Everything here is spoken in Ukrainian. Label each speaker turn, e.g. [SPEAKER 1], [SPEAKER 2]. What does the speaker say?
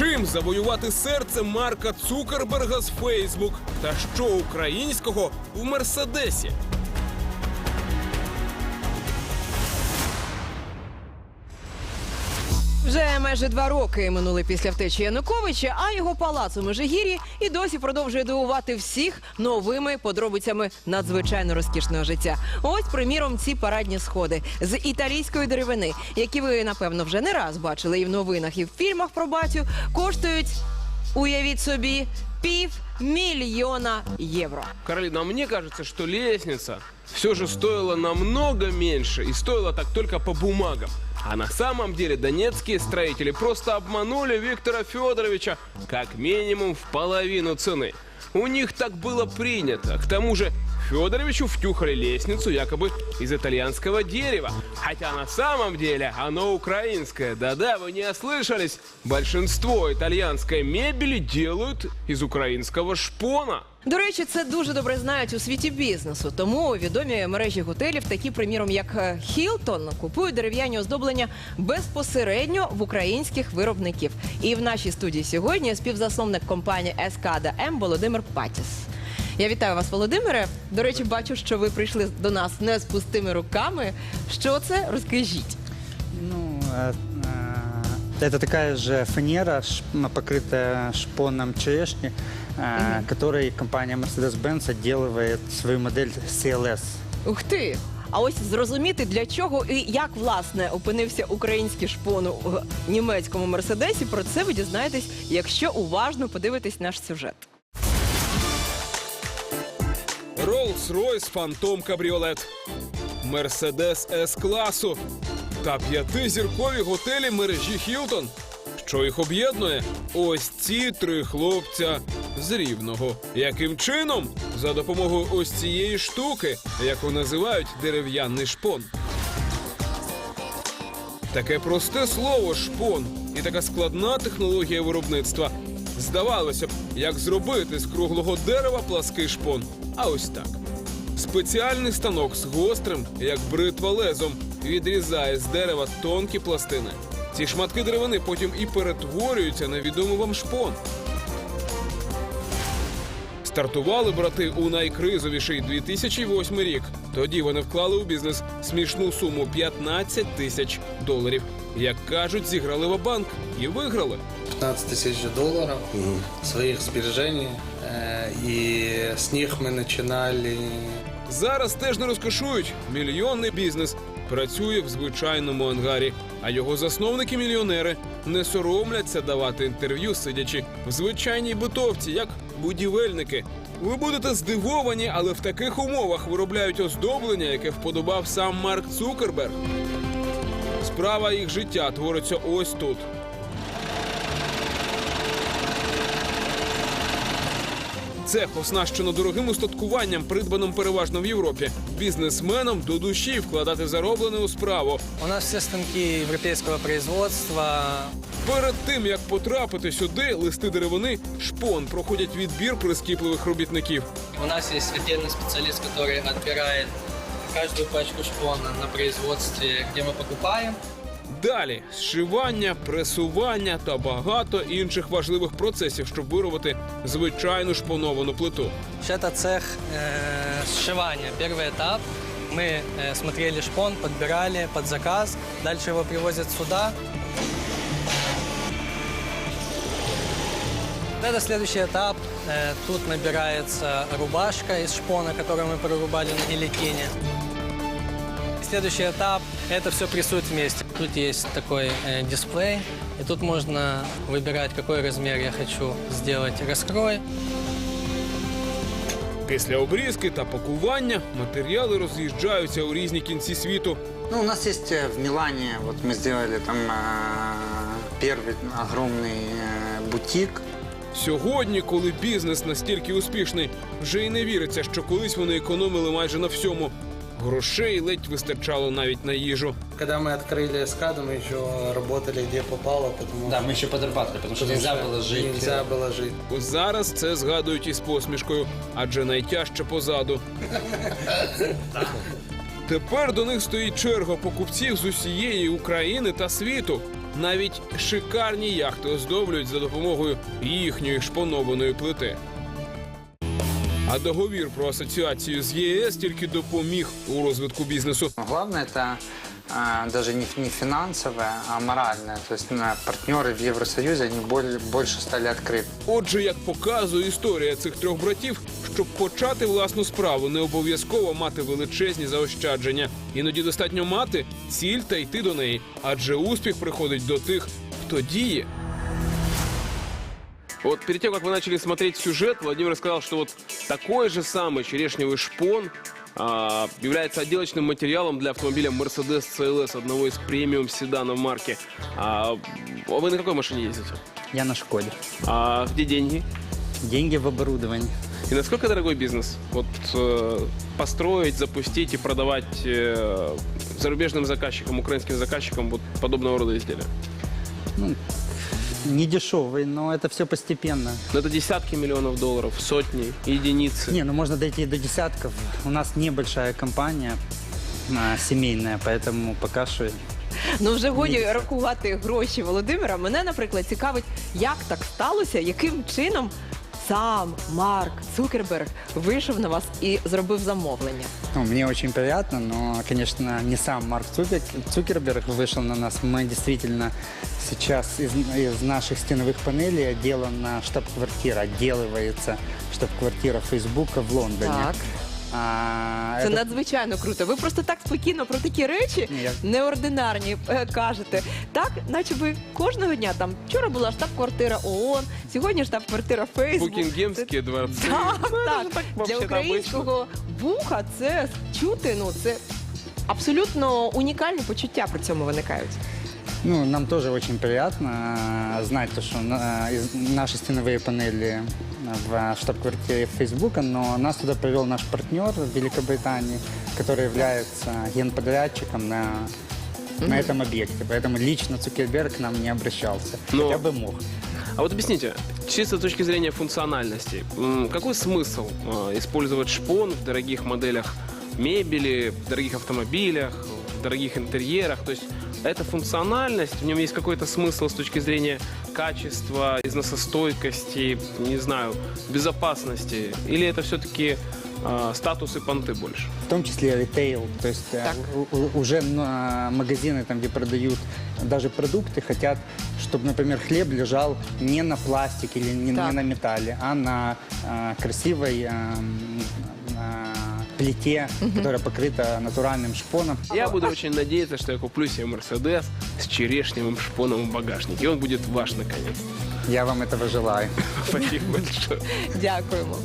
[SPEAKER 1] Чим завоювати серце Марка Цукерберга з Фейсбук? Та що українського в Мерседесі?
[SPEAKER 2] Вже майже два роки минули після втечі Януковича, а його палац у Межигір'ї і досі продовжує дивувати всіх новими подробицями надзвичайно розкішного життя. Ось, приміром, ці парадні сходи з італійської деревини, які ви напевно вже не раз бачили і в новинах, і в фільмах про батю, коштують, уявіть собі, пів мільйона євро.
[SPEAKER 1] Каролина, а мне кажется, что лестница все же стоила намного меньше и стоила так только по бумагам. А на самом деле донецкие строители просто обманули Виктора Федоровича как минимум в половину цены. У них так было принято. К тому же Федоровичу втюхали лестницу якобы из итальянского дерева. Хотя на самом деле оно украинское. Да-да, вы не ослышались. Большинство итальянской мебели делают из украинского шпона.
[SPEAKER 2] До речі, це дуже добре знають у світі бізнесу. Тому відомі мережі готелів, такі приміром, як Хілтон, купують дерев'яні оздоблення безпосередньо в українських виробників. І в нашій студії сьогодні співзасновник компанії Ескада М Володимир Патіс. Я вітаю вас, Володимире. До речі, бачу, що ви прийшли до нас не з пустими руками. Що це? Розкажіть.
[SPEAKER 3] Ну, э, это такая же фанера, ш- м, покрытая шпоном черешни, э, которой компания Mercedes-Benz отделывает свою модель CLS.
[SPEAKER 2] Ух ти! А ось зрозуміти для чого і як власне опинився український шпон у німецькому мерседесі. Про це ви дізнаєтесь, якщо уважно подивитесь наш сюжет.
[SPEAKER 1] Rolls-Royce Phantom Кабріолет, Мерседес С класу та п'ятизіркові готелі мережі Хілтон. Що їх об'єднує? Ось ці три хлопця з рівного. Яким чином? За допомогою ось цієї штуки, яку називають дерев'яний шпон. Таке просте слово шпон і така складна технологія виробництва. Здавалося б, як зробити з круглого дерева плаский шпон. А ось так. Спеціальний станок з гострим, як бритва лезом, відрізає з дерева тонкі пластини. Ці шматки деревини потім і перетворюються на відомий вам шпон. Стартували брати у найкризовіший 2008 рік. Тоді вони вклали у бізнес смішну суму 15 тисяч доларів. Як кажуть, зіграли в банк і виграли.
[SPEAKER 4] 15 тысяч долларов своих сбережений. Э, И с них мы начинали
[SPEAKER 1] Зараз теж не розкошують. Мільйонний бізнес працює в звичайному ангарі, а його засновники-мільйонери не соромляться давати інтерв'ю, сидячи в звичайній битовці, як будівельники. Ви будете здивовані, але в таких умовах виробляють оздоблення, яке вподобав сам Марк Цукерберг. Справа їх життя твориться ось тут. Цех оснащено дорогим устаткуванням, придбаним переважно в Європі. Бізнесменам до душі вкладати зароблене у справу.
[SPEAKER 5] У нас все станки европейского производства.
[SPEAKER 1] Перед тим як потрапити сюди, листи деревини шпон проходять відбір прискіпливих робітників.
[SPEAKER 5] У нас есть отдельный специалист, который отбирает каждую пачку шпона на производстве, где мы покупаем.
[SPEAKER 1] Далі зшивання, пресування та багато інших важливих процесів, щоб виробити звичайну шпоновану плиту.
[SPEAKER 5] Это цех э, сшивания. Первый этап. Мы э, смотрели шпон, подбирали под заказ. Дальше его привозят сюда. Это следующий этап. Э, тут набирается рубашка из шпона, которую мы прорубали на геликине. Следующий этап – это все прессует вместе. Тут есть такой э, дисплей, и тут можно выбирать, какой размер я хочу сделать раскрой.
[SPEAKER 1] Після обрізки та пакування матеріали роз'їжджаються у різні кінці світу.
[SPEAKER 3] Ну, у нас есть э, в Милане, вот мы сделали там э, первый огромный э, бутик.
[SPEAKER 1] Сьогодні, коли бізнес настільки успішний, вже й не віриться, що колись вони економили майже на всьому. Грошей ледь вистачало навіть на їжу.
[SPEAKER 4] Когда мы открыли эскаду, мы еще работали где попало, потому
[SPEAKER 6] Да, мы еще подрабатывали, потому что нельзя было жить.
[SPEAKER 4] Нельзя было жить.
[SPEAKER 1] Зараз це згадують із посмішкою, адже найтяжче позаду. Тепер до них стоїть черга покупців з усієї України та світу. навіть шикарні яхти оздоблюють за допомогою їхньої шпонованої плити. А договір про асоціацію з ЄС тільки допоміг у розвитку бізнесу.
[SPEAKER 3] Главное это а, даже не, не финансовое, а моральное. То есть на партнеры в Евросоюзе, они более, больше стали открыты.
[SPEAKER 1] Отже, як показує історія цих трьох братів, щоб почати власну справу, не обов'язково мати величезні заощадження. Іноді достатньо мати ціль та йти до неї, адже успіх приходить до тих, хто діє. Вот перед тем, как вы начали смотреть сюжет, Владимир сказал, что вот такой же самый черешневый шпон а, является отделочным материалом для автомобиля Mercedes CLS, одного из премиум седанов марки. А, вы на какой машине ездите?
[SPEAKER 3] Я на Шкоде.
[SPEAKER 1] А где деньги?
[SPEAKER 3] Деньги в оборудовании.
[SPEAKER 1] И насколько дорогой бизнес? Вот э, построить, запустить и продавать э, зарубежным заказчикам, украинским заказчикам вот подобного рода изделия?
[SPEAKER 3] Не дешевый, но это все постепенно.
[SPEAKER 1] Но это десятки миллионов долларов, сотни, единицы.
[SPEAKER 3] Не, ну можно дойти до десятков. У нас небольшая компания, а, семейная, поэтому пока что
[SPEAKER 2] Ну вже годі рахувати гроші Володимира. Мене, наприклад, цікавить, як так сталося, яким чином сам Марк Цукерберг вийшов на вас і зробив замовлення.
[SPEAKER 3] Ну, мне очень приятно, но, конечно, не сам Марк Цукер- Цукерберг вышел на нас. Мы действительно сейчас из, из наших стеновых панелей отделана штаб-квартира, отделывается штаб-квартира Фейсбука в Лондоне.
[SPEAKER 2] Так.
[SPEAKER 3] А,
[SPEAKER 2] це
[SPEAKER 3] это-
[SPEAKER 2] надзвичайно круто. Ви просто так спокійно про такі речі
[SPEAKER 3] Ні, я-
[SPEAKER 2] неординарні е, кажете. Так, наче ви кожного дня там вчора була штаб-квартира ООН, сьогодні штаб-квартира Фейсбук.
[SPEAKER 1] Букінгемські дворці.
[SPEAKER 2] Так, так. Для
[SPEAKER 1] вообще-то
[SPEAKER 2] українського вуха це чути, ну це абсолютно унікальні почуття при цьому виникають.
[SPEAKER 3] Ну, нам тоже очень приятно а, знать, то, что из- наши стеновые панели в штаб-квартире Фейсбука, но нас туда привел наш партнер в Великобритании, который является генподрядчиком на, на этом объекте. Поэтому лично Цукерберг к нам не обращался.
[SPEAKER 1] Но-
[SPEAKER 3] Хотя бы мог.
[SPEAKER 1] А вот объясните, чисто с точки зрения функциональности, какой смысл э, использовать шпон в дорогих моделях мебели, в дорогих автомобилях, в дорогих интерьерах? То есть это функциональность, в нем есть какой-то смысл с точки зрения качества, износостойкости, не знаю, безопасности? Или это все-таки статус и понты больше?
[SPEAKER 3] В том числе ритейл, то есть э,
[SPEAKER 2] Так.
[SPEAKER 3] уже магазины, там, где продают даже продукты, хотят, чтобы, например, хлеб лежал не на пластике или не, не на металле, а на э, красивой э, плите, которая покрыта натуральным шпоном.
[SPEAKER 1] Я буду очень надеяться, что я куплю себе Мерседес с черешневым шпоном в багажнике. И он будет ваш, наконец.
[SPEAKER 3] Я вам этого желаю.
[SPEAKER 1] Спасибо большое.
[SPEAKER 2] Дякуємо.